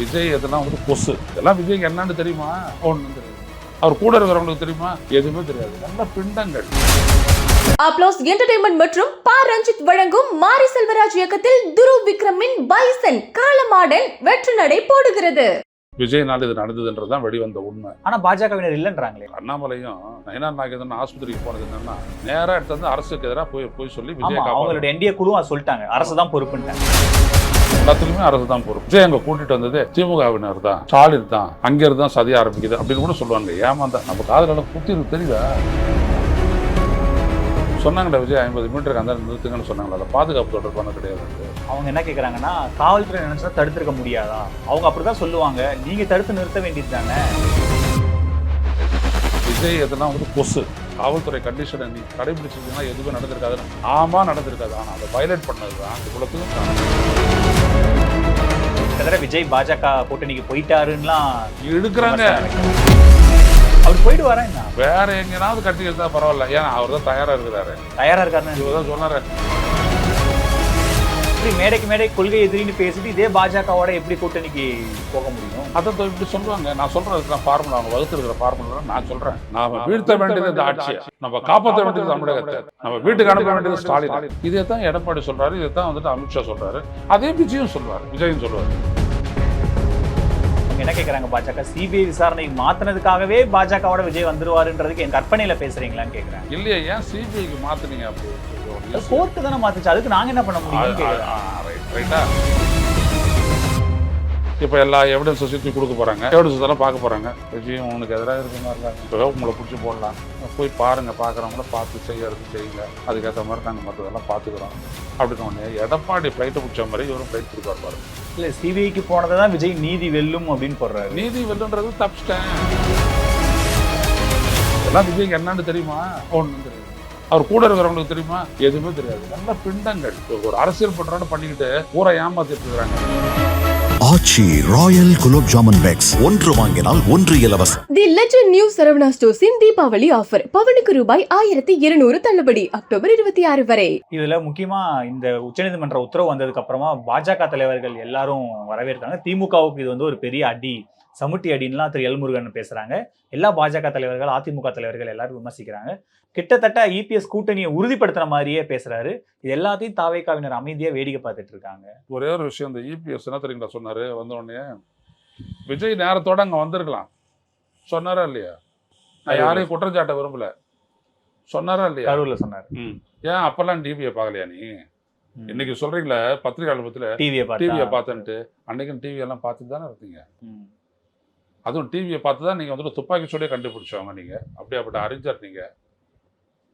விஜய் இதெல்லாம் வந்து கொசு. இதெல்லாம் விஜய்க்கு என்னன்னு தெரியுமா? ஒன்றும் தெரியாது. அவர் கூட இருக்கிறவங்களுக்கு தெரியுமா? எதுவுமே தெரியாது. நல்ல பிண்டங்கள். அப்ளோஸ் என்டர்டைன்மெண்ட் மற்றும் பா ரஞ்சித் வழங்கும் மாரி செல்வராஜ் இயக்கத்தில் துரு விக்ரமின் பைசன் காலமாடன் வெற்றி நடை போடுகிறது. விஜய்னால இது நடந்ததுன்றது தான் வெளிவந்த உண்மை. ஆனா பாஜகவினர் இல்லைன்றாங்களே. அண்ணாமலையும் நயனார் நாகேந்திரன் ஆஸ்பத்திரிக்கு போனது என்னன்னா நேரா எடுத்து வந்து அரசுக்கு எதிராக போய் போய் சொல்லி விஜய் அவங்களுடைய என்டிஏ அதை சொல்லிட்டாங்க. அரசு தான் பொறுப்புன்ட்டாங்க. எல்லாத்துக்குமே அரசு தான் பொறுப்பு. விஜய் அங்க கூட்டிட்டு வந்தது திமுகவினர் தான். ஸ்டாலின் தான். அங்க இருந்து தான் சதி ஆரம்பிக்குது அப்படின்னு கூட சொல்லுவாங்க ஏமாந்தா. நம்ம காதுல எல்லாம் குத்தி தெரியுதா? சொன்னாங்கடா விஜய் ஐம்பது மீட்டருக்கு அந்த நிறுத்துங்கன்னு சொன்னாங்களா? பாதுகாப்பு தொடர்பான கிடையாது. அவங்க என்ன கேக்குறாங்கன்னா காவல்துறை நினைச்சா தடுத்திருக்க முடியாதா? அவங்க அப்படிதான் சொல்லுவாங்க. நீங்க தடுத்து நிறுத்த வேண்டியது தானே? விஜய் இதெல்லாம் வந்து கொசு. காவல்துறை கண்டிஷனை நீ கடைபிடிச்சிருந்தீங்கன்னா எதுவுமே நடந்திருக்காது. ஆமா நடந்திருக்காது. ஆனால் அதை வயலேட் பண்ணது தான் அந்த குலத்துக்கும் கிட்டத்தட்ட விஜய் பாஜக கூட்டணிக்கு போயிட்டாருன்னுலாம் எடுக்கிறாங்க. அவர் போயிட்டு வரேன் என்ன? வேற எங்கேயாவது கட்டி இருந்தா பரவாயில்ல. ஏன்னா அவர் தான் தயாரா இருக்கிறாரு. தயாரா இருக்காருன்னு இவர் தான் சொன்னாரு. இப்படி மேடைக்கு மேடை கொள்கை எதிரின்னு பேசிட்டு இதே பாஜகவோட எப்படி கூட்டணிக்கு போக முடியும்? அதை இப்படி சொல்லுவாங்க நான் சொல்றது தான் ஃபார்முலா அவங்க வகுத்திருக்கிற ஃபார்முலா நான் சொல்றேன். நாம வீழ்த்த வேண்டியது இந்த ஆட்சி நம்ம காப்பாற்ற வேண்டியது தமிழகத்தை நம்ம வீட்டுக்கு அனுப்ப வேண்டியது ஸ்டாலின். இதே தான் எடப்பாடி சொல்றாரு இதை தான் வந்துட்டு அமித்ஷா சொல்றாரு. அதே விஜயும் சொல்றாரு. விஜயும் சொல்லுவாரு அவங்க என்ன கேக்குறாங்க பாஜக சிபிஐ விசாரணை மாத்தினதுக்காகவே பாஜகவோட விஜய் வந்துருவாருன்றதுக்கு என் கற்பனையில பேசுறீங்களான்னு கேக்குறேன். இல்லையா ஏன் சிபிஐக்கு மாத்துனீங்க அப்படி கோர்ட்டு தானே மாத்துச்சு. அதுக்கு நாங்க என்ன பண்ண முடியும் ரைட்டா இப்போ எல்லா எவிடன்ஸை சுற்றி கொடுக்க போகிறாங்க எவிடன்ஸ் எல்லாம் பார்க்க போகிறாங்க விஜயம் உனக்கு எதிராக இருக்க மாதிரி இருக்காங்க இப்போ உங்களை பிடிச்சி போடலாம். போய் பாருங்கள் பார்க்குறவங்கள பார்த்து செய்யறது செய்யுங்க அதுக்கேற்ற மாதிரி நாங்கள் மற்றதெல்லாம் பார்த்துக்குறோம். அப்படின்னு ஒன்று எடப்பாடி ஃப்ளைட்டை பிடிச்ச மாதிரி இவரும் ஃப்ளைட் கொடுப்பாரு பாருங்க இல்ல சிபிஐக்கு போனதை தான் விஜய் நீதி வெல்லும் அப்படின்னு போடுறாரு. நீதி வெல்லுன்றது தப்பிச்சிட்டேன். எல்லாம் விஜய்க்கு என்னன்னு தெரியுமா? ஒன்றும் தெரியாது. அவர் கூட இருக்கிறவங்களுக்கு தெரியுமா? எதுவுமே தெரியாது. நல்ல பிண்டங்கள். ஒரு அரசியல் பண்றோன்னு பண்ணிக்கிட்டு ஊரை ஏமாத்திட்டு இருக்கிறாங்க. Aachi Royal gulab jamun packs. ஒன்று வாங்கினால் ஒன்று இலவசம். தி லெஜண்ட் நியூ சரவணா ஸ்டோர்ஸின் தீபாவளி ஆஃபர். பவனுக்கு ரூபாய் ஆயிரத்தி இருநூறு தள்ளுபடி அக்டோபர் இருபத்தி ஆறு வரை. இதுல முக்கியமா இந்த உச்சநீதிமன்ற உத்தரவு வந்ததுக்கு அப்புறமா பாஜக தலைவர்கள் எல்லாரும் வரவேற்காங்க திமுகவுக்கு இது வந்து ஒரு பெரிய அடி. சமுட்டி அடின்லாம் திரு எல்முருகன் பேசுறாங்க. எல்லா பாஜக தலைவர்கள் அதிமுக தலைவர்கள் எல்லாரும் விமர்சிக்கிறாங்க. கிட்டத்தட்ட இபிஎஸ் கூட்டணியை உறுதிப்படுத்துற மாதிரியே பேசுறாரு. இது எல்லாத்தையும் தாவேக்காவினர் அமைதியா வேடிக்கை பார்த்துட்டு இருக்காங்க. ஒரே ஒரு விஷயம் இந்த இபிஎஸ் என்ன தெரியுங்களா சொன்னாரு? வந்த உடனே விஜய் நேரத்தோட அங்க வந்திருக்கலாம். சொன்னாரா இல்லையா? நான் யாரையும் குற்றஞ்சாட்ட விரும்பல. சொன்னாரா இல்லையா? கரூர்ல சொன்னாரு. ம். ஏன் அப்பெல்லாம் டிவியை பார்க்கலையா நீ? இன்னைக்கு சொல்றீங்களே பத்திரிகை பத்தில டிவியை டிவியை பார்த்து பார்த்தேன்ட்டு அன்னைக்கும் டிவி எல்லாம் பார்த்துட்டு தானே இருந்தீங்க அதுவும் டிவியை பார்த்து தான் நீங்கள் வந்துட்டு துப்பாக்கி சூடே கண்டுபிடிச்சவங்க நீங்கள் அப்படியாப்பட்ட அறிஞர் நீங்கள்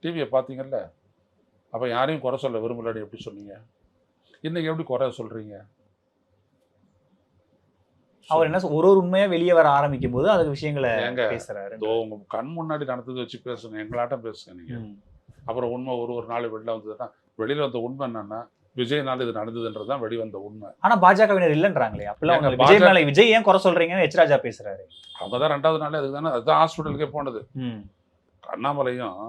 டிவியை பார்த்தீங்கல்ல? அப்போ யாரையும் குறை சொல்ல விரும்பலன்னு எப்படி சொன்னீங்க. இன்னைக்கு எப்படி குறை சொல்கிறீங்க அவர் என்ன ஒரு ஒரு உண்மையா வெளியே வர ஆரம்பிக்கும் போது அதுக்கு விஷயங்களை பேசுறாரு. இதோ உங்க கண் முன்னாடி நடந்தது வச்சு பேசுங்க எங்களாட்டம் பேசுங்க நீங்கள். அப்புறம் உண்மை ஒரு ஒரு நாள் வெளில வந்ததுன்னா வெளியில் வந்த உண்மை என்னன்னா விஜய்னால இது நடந்ததுன்றது தான் வெளிவந்த உண்மை. ஆனா பாஜகவினர் இல்லைன்றாங்களே அப்பெல்லாம் விஜய் மேல விஜய் ஏன் குறை சொல்றீங்கன்னு எச் ராஜா பேசுறாரு. அவங்க தான் ரெண்டாவது நாளே அதுக்கு தானே அதுதான் ஹாஸ்பிட்டலுக்கே போனது. அண்ணாமலையும்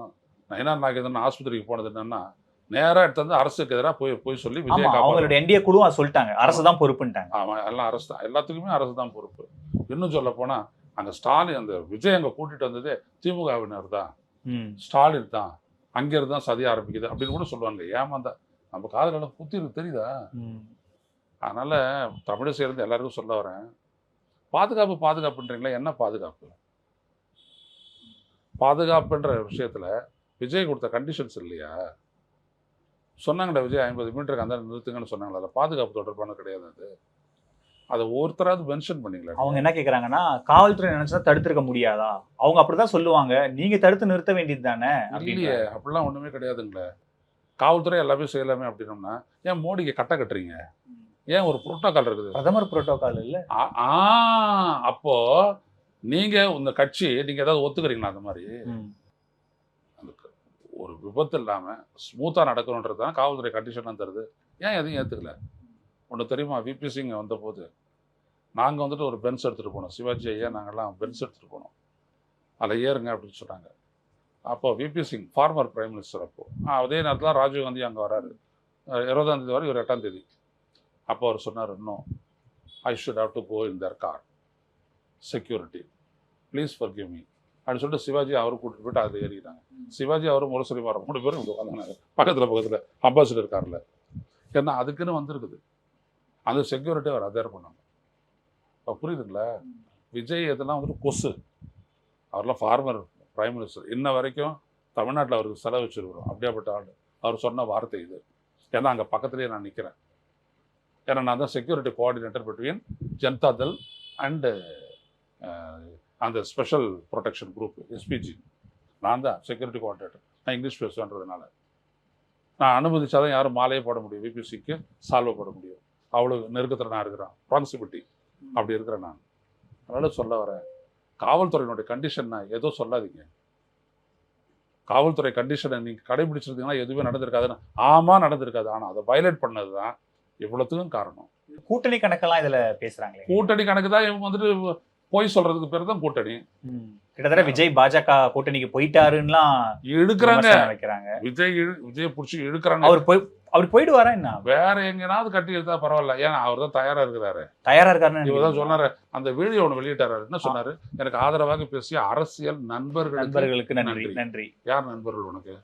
நயனார் நாகேந்திரன் ஆஸ்பத்திரிக்கு போனது என்னன்னா நேரா எடுத்து வந்து அரசுக்கு எதிராக போய் போய் சொல்லி விஜய் அவங்களுடைய என்டிஏ அதை சொல்லிட்டாங்க. அரசு தான் பொறுப்புன்ட்டாங்க. ஆமாம் எல்லாம் அரசு தான் எல்லாத்துக்குமே அரசு தான் பொறுப்பு. இன்னும் சொல்ல போனால் அங்கே ஸ்டாலின் அந்த விஜய் அங்கே கூட்டிட்டு வந்ததே திமுகவினர் தான். ஸ்டாலின் தான் அங்கேருந்து தான் சதி ஆரம்பிக்குது அப்படின்னு கூட சொல்லுவாங்க. ஏமாந்தா நம்ம காதுல எல்லாம் குத்தி இருக்கு தெரியுதா. அதனால தமிழை சேர்ந்து எல்லாருக்கும் சொல்ல வரேன். பாதுகாப்பு பாதுகாப்புன்றீங்களா என்ன பாதுகாப்பு? பாதுகாப்புன்ற விஷயத்துல விஜய் கொடுத்த கண்டிஷன்ஸ் இல்லையா? சொன்னாங்கடா விஜய் ஐம்பது மீட்டருக்கு அந்த நிறுத்துங்கன்னு சொன்னாங்களா அதில் பாதுகாப்பு தொடர்பான கிடையாது அது. அதை ஒருத்தராவது மென்ஷன் பண்ணீங்களா. அவங்க என்ன கேக்குறாங்கன்னா காவல்துறை நினைச்சா தடுத்திருக்க முடியாதா? அவங்க அப்படிதான் சொல்லுவாங்க. நீங்க தடுத்து நிறுத்த வேண்டியது தானே இல்லையே அப்படிலாம் ஒண்ணுமே கிடையாதுங்களே. காவல்துறை எல்லாமே செய்யலாமே அப்படின்னோம்னா ஏன் மோடிக்கு கட்ட கட்டுறீங்க? ஏன் ஒரு புரோட்டோகால் இருக்குது? பிரதமர் புரோட்டோகால் இல்ல. ஆ- அப்போ நீங்க இந்த கட்சி நீங்க ஏதாவது ஒத்துக்கிறீங்களா அந்த மாதிரி? ஒரு விபத்து இல்லாம ஸ்மூத்தா நடக்கணுன்றது தான் காவல்துறை கண்டிஷன் தருது. ஏன் எதையும் ஏத்துக்கல? ஒன்று தெரியுமா? விபி சிங் வந்தபோது நாங்கள் வந்துட்டு ஒரு பென்ஸ் எடுத்துகிட்டு போனோம். சிவாஜி ஐயா நாங்கள்லாம் பென்ஸ் எடுத்துகிட்டு போனோம். அதில் ஏறுங்க அப்படின்னு சொன்னாங்க. அப்போ V P Singh former prime minister அப்போ. அதே நேரத்தில் ராஜீவ் காந்தி அங்கே வராரு. இருபதாம் தேதி வரை இவர் எட்டாம் தேதி. அப்போ அவர் சொன்னார் இன்னும் I should have to go in their car security please forgive me அப்படின்னு சொல்லிட்டு சிவாஜி அவர் கூட்டிட்டு போயிட்டு அதில் ஏறிக்கிறாங்க சிவாஜி அவரும் முரசொலி மாற மூணு பேரும் இங்க உட்காந்தாங்க பக்கத்தில் பக்கத்தில் அம்பாசிடர் காரில் ஏன்னா அதுக்குன்னு வந்திருக்குது. அந்த செக்யூரிட்டி அவர் அதேர் பண்ணாங்க இப்போ புரியுதுங்களா? விஜய் இதெல்லாம் வந்துட்டு கொசு. அவர்லாம் ஃபார்மர் பிரைம் மினிஸ்டர் இன்ன வரைக்கும் தமிழ்நாட்டில் அவருக்கு செலவு வச்சிருக்கிறோம். அப்படியாப்பட்ட ஆள். அவர் சொன்ன வார்த்தை இது. ஏன்னா அங்கே பக்கத்துலேயே நான் நிற்கிறேன் ஏன்னா நான் தான் security coordinator between Janata Dal and அந்த ஸ்பெஷல் ப்ரொடெக்ஷன் குரூப் எஸ்பிஜி நான் தான் செக்யூரிட்டி கோஆர்டினேட்டர் நான் இங்கிலீஷ் பேசுவேன்றதுனால. நான் அனுமதிச்சாதான் யாரும் மாலையே போட முடியும். விபிசிக்கு சால்வ் போட முடியும். அவ்வளோ நெருக்கத்தில் நான் இருக்கிறேன். ப்ரான்சிபிலிட்டி அப்படி இருக்கிறேன் நான். அதனால் சொல்ல வரேன். காவல்துறையினுடைய கண்டிஷன் ஏதோ சொல்லாதீங்க. காவல்துறை கண்டிஷனை நீங்கள் கடைபிடிச்சிருந்தீங்கன்னா எதுவுமே நடந்திருக்காதுன்னு. ஆமாம் நடந்திருக்காது. ஆனால் அதை வயலேட் பண்ணது தான் இவ்வளோத்துக்கும் காரணம். கூட்டணி கணக்கெல்லாம் இதுல பேசுறாங்களே. கூட்டணி கணக்கு தான் இவங்க வந்துட்டு பொய் சொல்றதுக்கு பேர் தான் கூட்டணி. கிட்டத்தட்ட விஜய் பாஜக கூட்டணிக்கு இழுக்கிறாங்க. விமர்சனம் வைக்கிறாங்க. விஜய் விஜயை பிடிச்சி இழுக்கிறாங்க. அவர் போய் அவர் போயிடுவாரா என்ன? வேற எங்கேனாவது கட்டி எடுத்தா பரவாயில்ல. ஏன்னா அவர் தான் தயாரா இருக்கிறாரு. தயாரா இருக்காருன்னு இவர் தான்? சொன்னாரு அந்த வீடியோ ஒன்று வெளியிட்டாரு. என்ன சொன்னாரு? எனக்கு ஆதரவாக பேசிய அரசியல் நண்பர்களுக்கு நண்பர்களுக்கு நன்றி நன்றி. யார் நண்பர்கள் உனக்கு?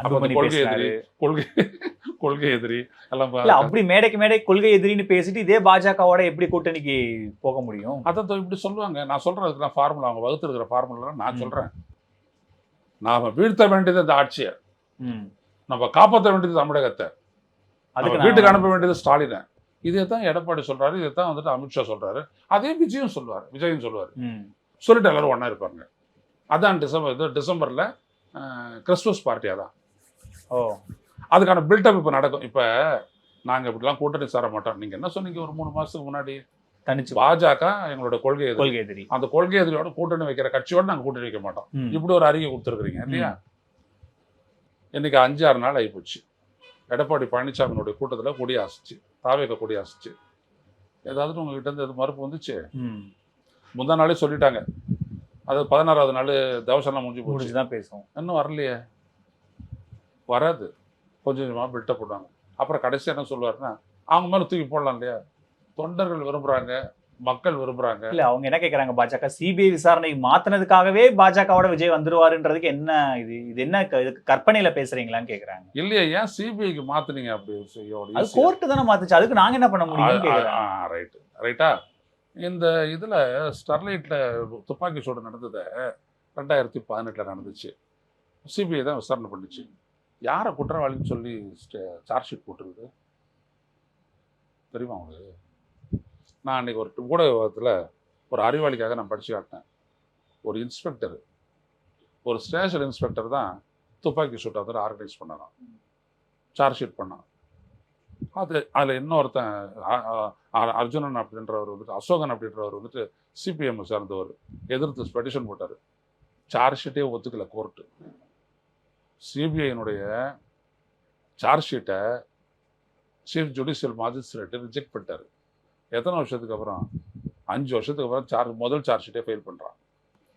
அந்த கொள்கை எதிரி கொள்கை கொள்கை எதிரி எல்லாம் அப்படி மேடைக்கு மேடை கொள்கை எதிரின்னு பேசிட்டு இதே பாஜகவோட எப்படி கூட்டணிக்கு போக முடியும்? அதான் இப்படி சொல்லுவாங்க. நான் சொல்றதுக்கு நான் ஃபார்முலா அவங்க வகுத்துருக்கிற ஃபார்முலா நான். சொல்றேன். நாம வீழ்த்த வேண்டியது இந்த ஆட்சியை. நம்ம காப்பாற்ற வேண்டியது தமிழகத்தை. அதுக்கு நான் வீட்டுக்கு அனுப்ப வேண்டியது ஸ்டாலினை. இதே தான் எடப்பாடி சொல்றாரு இதை தான் வந்துட்டு அமித்ஷா சொல்றாரு. அதே விஜயும் சொல்லுவார் விஜயும் சொல்லுவார். சொல்லிட்டு எல்லாரும் ஒண்ணா இருப்பாங்க. அதான் டிசம்பர் இது டிசம்பர்ல கிறிஸ்துமஸ் பார்ட்டி அதான். ஓ. அதுக்கான பில்டப் இப்போ நடக்கும். இப்போ நாங்க இப்படிலாம் கூட்டணி சேர மாட்டோம். நீங்க என்ன சொன்னீங்க ஒரு மூணு மாசத்துக்கு முன்னாடி? தனிச்சு. பாஜக எங்களோட கொள்கை. கொள்கை எதிரி. அந்த கொள்கை எதிரியோட கூட்டணி வைக்கிற கட்சியோட நாங்க கூட்டணி வைக்க மாட்டோம். இப்படி ஒரு அறிக்கை கொடுத்துருக்குறீங்க இல்லையா? இன்னைக்கு அஞ்சு ஆறு நாள் ஆகிப்போச்சு எடப்பாடி பழனிசாமியினுடைய கூட்டத்துல கொடி ஆசிச்சு தாவேக கொடி ஆசிச்சு ஏதாவது உங்ககிட்ட இருந்து எது மறுப்பு வந்துச்சு? ம். முந்தா நாளே சொல்லிட்டாங்க. அது பதினாறாவது நாள் தவசம்லாம் முடிஞ்சு போச்சு. முடிச்சுதான் பேசுவோம். இன்னும் வரலையே. வராது. கொஞ்சம் கொஞ்சமாக பில்டப் போடுவாங்க அப்புறம் கடைசி என்ன சொல்லுவாருன்னா அவங்க மேலே தூக்கி போடலாம் இல்லையா? தொண்டர்கள் விரும்புகிறாங்க மக்கள் விரும்புகிறாங்க இல்ல அவங்க என்ன கேக்குறாங்க? பாஜக சிபிஐ விசாரணைக்கு மாத்தினதுக்காகவே பாஜகவோட விஜய் வந்துருவாருன்றதுக்கு என்ன இது? இது என்ன கற்பனையில பேசுறீங்களான்னு கேக்குறாங்க. இல்லையா ஏன் சிபிஐக்கு மாத்துனீங்க அப்படி அது கோர்ட்டு தானே மாத்துச்சு. அதுக்கு நாங்க என்ன பண்ண முடியும்னு கேக்குறாங்க. ரைட்டு ரைட்டா இந்த இதில் ஸ்டெர்லைட்டில் துப்பாக்கி சூடு நடந்ததை ரெண்டாயிரத்தி பதினெட்டில் நடந்துச்சு. சிபிஐ தான் விசாரணை பண்ணுச்சு. யாரை குற்றவாளின்னு சொல்லி சார்ஜ் ஷீட் போட்டிருக்குது? தெரியுமா உங்களுக்கு? நான் அன்றைக்கி ஒரு ஊடகத்தில் ஒரு அறிவாளிக்காக நான் படித்து காட்டினேன். ஒரு இன்ஸ்பெக்டர் ஒரு ஸ்டேஷன் இன்ஸ்பெக்டர் தான் துப்பாக்கி சூட்டை வந்து ஆர்கனைஸ் பண்ணாராம் சார்ஜ் ஷீட் பண்ணான் அது அதில் இன்னொருத்தன் அர்ஜுனன் அப்படின்றவர் வந்துட்டு அசோகன் அப்படின்றவர் வந்துட்டு சிபிஎம் சார்ந்தவர். எதிர்த்து பெட்டிஷன் போட்டார். சார்ஜ் ஷீட்டே ஒத்துக்கல கோர்ட்டு சிபிஐனுடைய சார்ஜ் ஷீட்டை சீஃப் ஜுடிஷியல் மாஜிஸ்ட்ரேட்டு ரிஜெக்ட் பண்ணிட்டார். எத்தனை வருஷத்துக்கு அப்புறம்? அஞ்சு வருஷத்துக்கு அப்புறம் சார்ஜ் முதல் சார்ஜ் ஷீட்டே ஃபெயில் பண்ணுறான்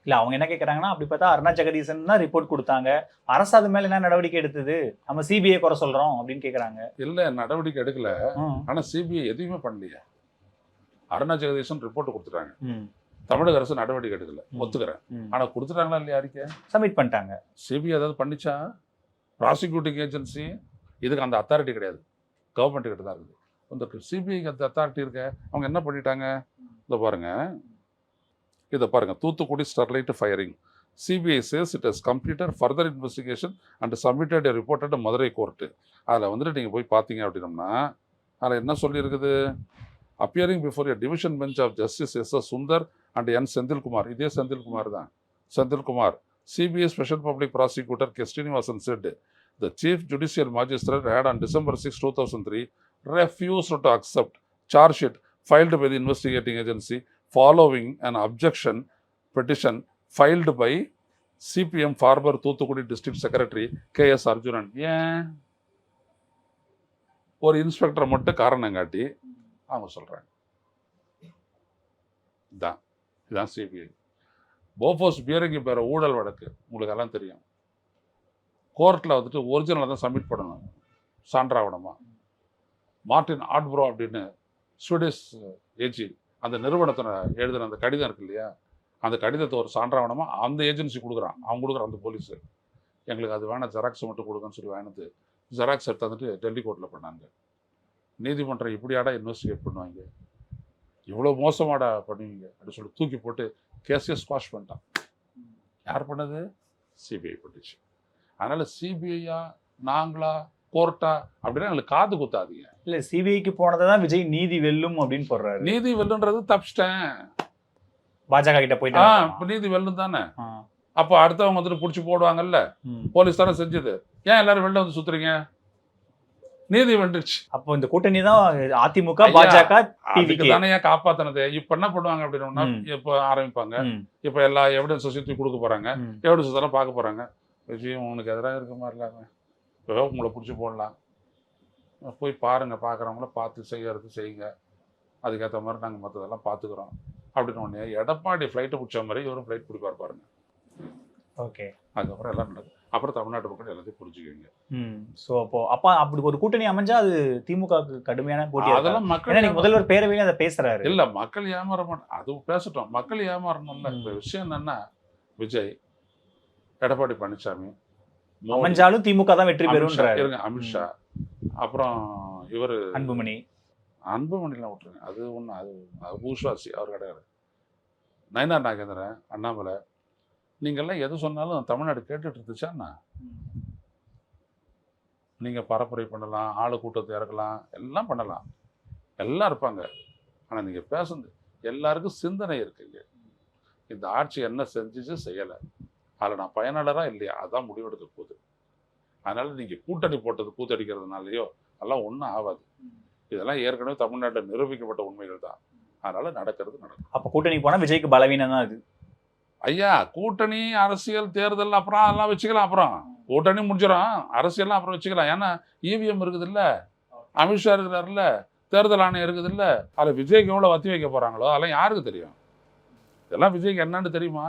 இல்ல அவங்க என்ன கேக்குறாங்கன்னா அப்படி பார்த்தா அருணா ஜெகதீசன் தான் ரிப்போர்ட் கொடுத்தாங்க. அரசு அது மேல என்ன நடவடிக்கை எடுத்தது? நம்ம சிபிஐ குறை சொல்றோம் அப்படின்னு கேக்குறாங்க. இல்லை நடவடிக்கை எடுக்கல. ஆனால் சிபிஐ எதுவுமே பண்ணலையே. அருணா ஜெகதீசன் ரிப்போர்ட் கொடுத்துட்டாங்க. தமிழக அரசு நடவடிக்கை எடுக்கல. ஒத்துக்கிறேன். ஆனால் கொடுத்துட்டாங்களா இல்லையா அறிக்கை சப்மிட் பண்ணிட்டாங்க. சிபிஐ ஏதாவது பண்ணிச்சா? ப்ராசிக்யூட்டிங் ஏஜென்சி இதுக்கு அந்த அத்தாரிட்டி கிடையாது. கவர்மெண்ட் கிட்ட தான் இருக்குது. இந்த சிபிஐக்கு அந்த அத்தாரிட்டி இருக்க. அவங்க என்ன பண்ணிட்டாங்க? இதை பாருங்க. இதை பாருங்கள் Thoothukudi Sterlite firing CBI says it has completed further investigation and submitted reported Madurai court அதில் வந்துட்டு நீங்கள் போய் பார்த்தீங்க அப்படின்னம்னா அதில் என்ன சொல்லியிருக்குது? Appearing before a division bench of Justice S S Sundar and N Senthilkumar இதே செந்தில்குமார் தான். Senthilkumar CBI special public prosecutor K Srinivasan said the chief judicial Chief Judicial Magistrate had on December 6, 2003 refused to accept charge sheet filed by the investigating agency following an objection petition filed by CPM former Thoothukudi district secretary K S Arjunan ஏன் ஒரு இன்ஸ்பெக்டரை மட்டும் காரணம் காட்டி அவங்க சொல்கிறாங்க இதான் இதுதான் CBI போஃபோஸ் பியரிங்கு பேர ஊழல் வழக்கு உங்களுக்கு எல்லாம் தெரியும் கோர்ட்டில் வந்துட்டு ஒரிஜினலாக தான் சப்மிட் பண்ணணும் சான்றாவணமாக மார்ட்டின் ஆட்ப்ரோ அப்படின்னு ஸ்வீடிஷ் ஏஜி அந்த நிறுவனத்தை எழுதுன அந்த கடிதம் இருக்கு இல்லையா? அந்த கடிதத்தை ஒரு சான்றாவணமாக அந்த ஏஜென்சி கொடுக்குறான். அவங்க கொடுக்குறான் அந்த போலீஸு. எங்களுக்கு அது வேணாம் ஜெராக்ஸ் மட்டும் கொடுங்கன்னு சொல்லி வாங்கினது. ஜெராக்ஸ் எடுத்து வந்துட்டு டெல்லி கோர்ட்டில் பண்ணாங்க. நீதிமன்றம் இப்படியாடா இன்வெஸ்டிகேட் பண்ணுவாங்க? இவ்வளோ மோசமாடா பண்ணுவீங்க? அப்படின்னு சொல்லி தூக்கி போட்டு கேஸே ஸ்குவாஷ் பண்ணிட்டான். யார் பண்ணது? சிபிஐ பண்ணிச்சு. அதனால் சிபிஐயா நாங்களா கோர்ட்டா அப்படின்னா எங்களுக்கு காது குத்தாதீங்க. இல்ல சிபிஐக்கு போனதை தான் விஜய் நீதி வெல்லும் அப்படின்னு போடுறாரு. நீதி வெல்லுன்றது தப்பிச்சிட்டேன். பாஜக கிட்ட போயிட்டு நீதி வெல்லும் தானே. அப்போ அடுத்தவங்க வந்துட்டு பிடிச்சி போடுவாங்கல்ல. போலீஸ் தானே செஞ்சது. ஏன் எல்லாரும் வெளில வந்து சுத்துறீங்க? நீதி வென்றுச்சு. அப்போ இந்த கூட்டணி தான் அதிமுக பாஜக. தானே ஏன் காப்பாத்தினது? இப்போ என்ன பண்ணுவாங்க அப்படின்னா. இப்போ ஆரம்பிப்பாங்க. இப்போ எல்லா எவிடன்ஸ் சுற்றி கொடுக்க போறாங்க. எவிடன்ஸ் இதெல்லாம் பார்க்க போறாங்க. விஷயம் உனக்கு எதிராக இருக்க மாதிரி இல்லாம இப்போ உங்களை பிடிச்சி போடலாம். போய் பாருங்க பார்க்குறவங்கள பார்த்து செய்யறது செய்யுங்க. அதுக்கேற்ற மாதிரி நாங்கள் மற்றதெல்லாம் பார்த்துக்குறோம் அப்படின்னு உடனே எடப்பாடி ஃப்ளைட்டை பிடிச்ச மாதிரி இவரும் ஃப்ளைட் பிடிப்பார் பாருங்க. ஓகே. அதுக்கப்புறம் எல்லாம் நடக்கும் அப்புறம் தமிழ்நாட்டு மக்கள் எல்லாத்தையும் புரிஞ்சுக்குவீங்க. ம். சோ அப்போ அப்ப அப்படி ஒரு கூட்டணி அமைஞ்சா அது திமுகவுக்கு கடுமையான இருக்காது. அதெல்லாம் மக்கள் முதல்வர் பேரவையில அதை பேசுறாரு. இல்ல மக்கள் ஏமாற மாட்டாங்க அது பேசட்டும். மக்கள் ஏமாறணும்ல. இப்ப விஷயம் என்னன்னா விஜய் எடப்பாடி பழனிசாமி அமைஞ்சாலும் திமுக தான் வெற்றி இருங்க அமித்ஷா. அப்புறம் இவரு அன்புமணி. அன்புமணிலாம் விட்டுருங்க. அது ஒண்ணு அது அது பூஸ்வாசி அவர் கிடையாது. நயனார் நாகேந்திரன் அண்ணாமலை. நீங்கெல்லாம் எது சொன்னாலும் தமிழ்நாடு கேட்டுட்டு இருந்துச்சாண்ணா நீங்க பரப்புரை பண்ணலாம் ஆளு கூட்டத்தை இறக்கலாம் எல்லாம் பண்ணலாம். எல்லாம் இருப்பாங்க. ஆனா நீங்க பேசுனது எல்லாருக்கும் சிந்தனை இருக்குங்க இந்த ஆட்சி என்ன செஞ்சுச்சு செய்யலை. அதில் நான் பயனாளரா இல்லையா? அதான் முடிவெடுக்க போகுது. அதனால நீங்க கூட்டணி போட்டது கூத்தடிக்கிறதுனாலயோ அதெல்லாம் ஒன்றும் ஆகாது. இதெல்லாம் ஏற்கனவே தமிழ்நாட்டில் நிரூபிக்கப்பட்ட உண்மைகள் தான். அதனால நடக்கிறது நடக்கும். அப்ப கூட்டணி போனா விஜய்க்கு பலவீனம் தான் அது. ஐயா கூட்டணி அரசியல் தேர்தல் அப்புறம் அதெல்லாம் வச்சுக்கலாம் அப்புறம். கூட்டணி முடிஞ்சிடும் அரசியல்லாம் அப்புறம் வச்சுக்கலாம். ஏன்னா இவிஎம் இருக்குது இல்ல அமித்ஷா இருக்கிறாருல்ல. தேர்தல் ஆணையம் இருக்குது இல்ல அதில் விஜய்க்கு எவ்வளோ வத்தி வைக்க போறாங்களோ அதெல்லாம் யாருக்கு தெரியும்? இதெல்லாம் விஜய்க்கு என்னன்னு தெரியுமா?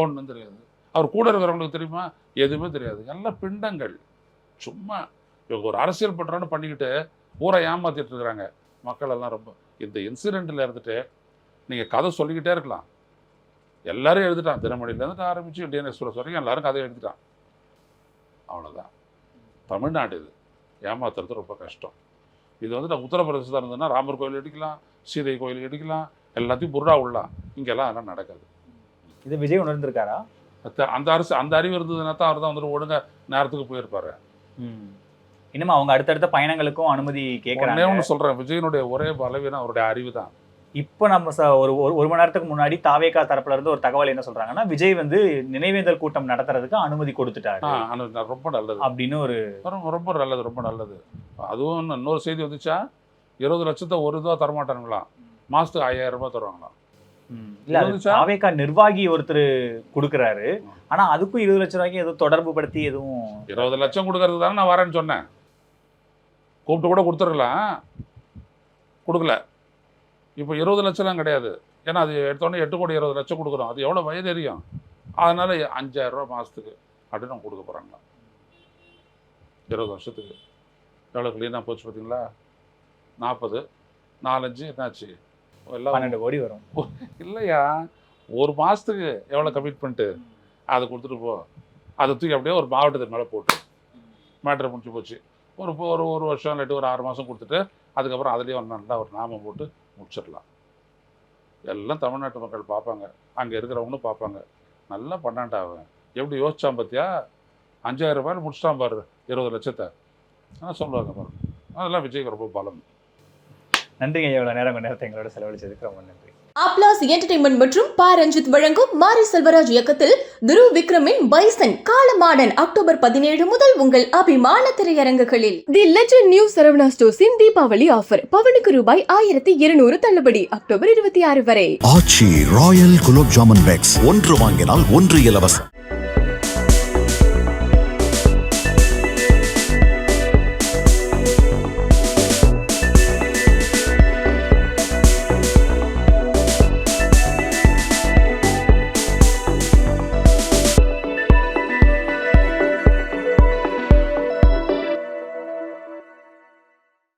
ஒன்றும் தெரியாது. அவர் கூட இருக்கிறவங்களுக்கு தெரியுமா? எதுவுமே தெரியாது. எல்லாம் பிண்டங்கள். சும்மா இவங்க ஒரு அரசியல் பண்றோன்னு பண்ணிக்கிட்டு ஊரை ஏமாத்திட்டு இருக்கிறாங்க. மக்கள் எல்லாம் ரொம்ப இந்த இன்சிடெண்ட்டில் இருந்துட்டு நீங்கள் கதை சொல்லிக்கிட்டே இருக்கலாம். எல்லாரும் எழுதிட்டான். தினமணிலேருந்து ஆரம்பிச்சு இந்தியன் எக்ஸ்பிரஸ் வரைக்கும் எல்லாரும் கதை எழுதிட்டான். அவ்வளோதான் தமிழ்நாடு இது. ஏமாத்துறது ரொம்ப கஷ்டம். இது வந்து நான் உத்தரப்பிரதேசத்தில் இருந்ததுன்னா ராமர் கோயில் எடுக்கலாம் சீதை கோயில் எடுக்கலாம் எல்லாத்தையும் புருடா உள்ளலாம் இங்கெல்லாம் அதெல்லாம் நடக்காது. இது விஜய் உணர்ந்திருக்காரா? அந்த அரசு அந்த அறிவு இருந்ததுன்னா தான் அவர் தான் வந்துட்டு ஒழுங்கா நேரத்துக்கு போயிருப்பாரு. இன்னும் அவங்க அடுத்தடுத்த பயணங்களுக்கும் அனுமதி கேட்கறாங்க ஒன்று சொல்றேன் விஜயனுடைய ஒரே பலவீனம் அவருடைய அறிவு தான். இப்போ நம்ம ச- ஒரு ஒரு- மணி நேரத்துக்கு முன்னாடி தாவேகா தரப்புல இருந்து ஒரு தகவல் என்ன சொல்றாங்கன்னா விஜய் வந்து நினைவேந்தல் கூட்டம் நடத்துறதுக்கு அனுமதி கொடுத்துட்டாரு. ரொம்ப நல்லது. அப்படின்னு ஒரு ரொம்ப நல்லது ரொம்ப நல்லது. அதுவும் இன்னொரு செய்தி வந்துச்சா? இருபது லட்சத்தை ஒரு இதுவாக தரமாட்டானுங்களாம். மாசத்துக்கு ஐயாயிரம் ரூபாய் தருவாங்களாம். இல்ல? தாவேகா நிர்வாகி ஒருத்தர் கொடுக்கறாரு. ஆனா அதுக்கும் இருபது லட்சம் ரூபாய்க்கு எதுவும் தொடர்பு படுத்தி எதுவும் இருபது லட்சம் கொடுக்கறது தானே நான் வரேன்னு சொன்னேன். கூப்பிட்டு கூட கொடுத்துருக்கலாம் கொடுக்கல. இப்போ இருபது லட்சம்லாம் கிடையாது. ஏன்னா அது எடுத்தோடனே எட்டு கோடி இருபது லட்சம் கொடுக்குறோம். அது எவ்வளோ வயது எரியும் அதனால அஞ்சாயிரம் ரூபா மாதத்துக்கு அப்படின்னு அவங்க கொடுக்க போகிறாங்க இருபது வருஷத்துக்கு. எவ்வளோ க்ளீனாக போச்சு பார்த்தீங்களா? நாற்பது. நாலஞ்சு என்னாச்சு? பன்னெண்டு கோடி வரும். இல்லையா? ஒரு மாதத்துக்கு எவ்வளோ கமிட்மெண்ட்டு அதை கொடுத்துட்டு போ. அதை தூக்கி அப்படியே ஒரு மாவட்டத்துக்கு மேலே போட்டு. மேட்ரு முடிச்சு போச்சு. ஒரு ஒரு ஒரு வருஷம் இல்லாட்டி ஒரு ஆறு மாதம் கொடுத்துட்டு அதுக்கப்புறம் அதுலேயே ஒரு நல்லா ஒரு நாமம் போட்டு முடிச்சிடலாம். எல்லாம் தமிழ்நாட்டு மக்கள் பார்ப்பாங்க. அங்கே இருக்கிறவங்களும் பார்ப்பாங்க. நல்லா பண்ணான்டா அவன். எப்படி யோசிச்சான் பார்த்தியா அஞ்சாயிரம் ரூபாயில் முடிச்சிட்டான் பாரு. இருபது லட்சத்தை. ஆனால் சொல்லுவாங்க பாருங்க. அதெல்லாம் விஜய்க்கு ரொம்ப பலம். நன்றிங்க இவ்வளவு நேரம் நேரத்தை எங்களோட செலவழிச்சதுக்கு ரொம்ப நன்றி. அப்ளாஸ் என்டர்டைன்மெண்ட் மற்றும் பா ரஞ்சித் வழங்கும் மாரி செல்வராஜ் இயக்கத்தில் துருவ் விக்ரமின் பைசன் காலமாடன் அக்டோபர் பதினேழு முதல் உங்கள் அபிமான திரையரங்குகளில். தி லெஜண்ட் நியூ சரவணா ஸ்டோர்ஸின் தீபாவளி ஆஃபர் பவனுக்கு ரூபாய் ஆயிரத்தி இருநூறு தள்ளுபடி அக்டோபர் இருபத்தி ஆறு வரை. ஆச்சி ராயல் குலோப் ஜாமுன் பேக்ஸ் ஒன்று வாங்கினால் ஒன்று இலவசம்.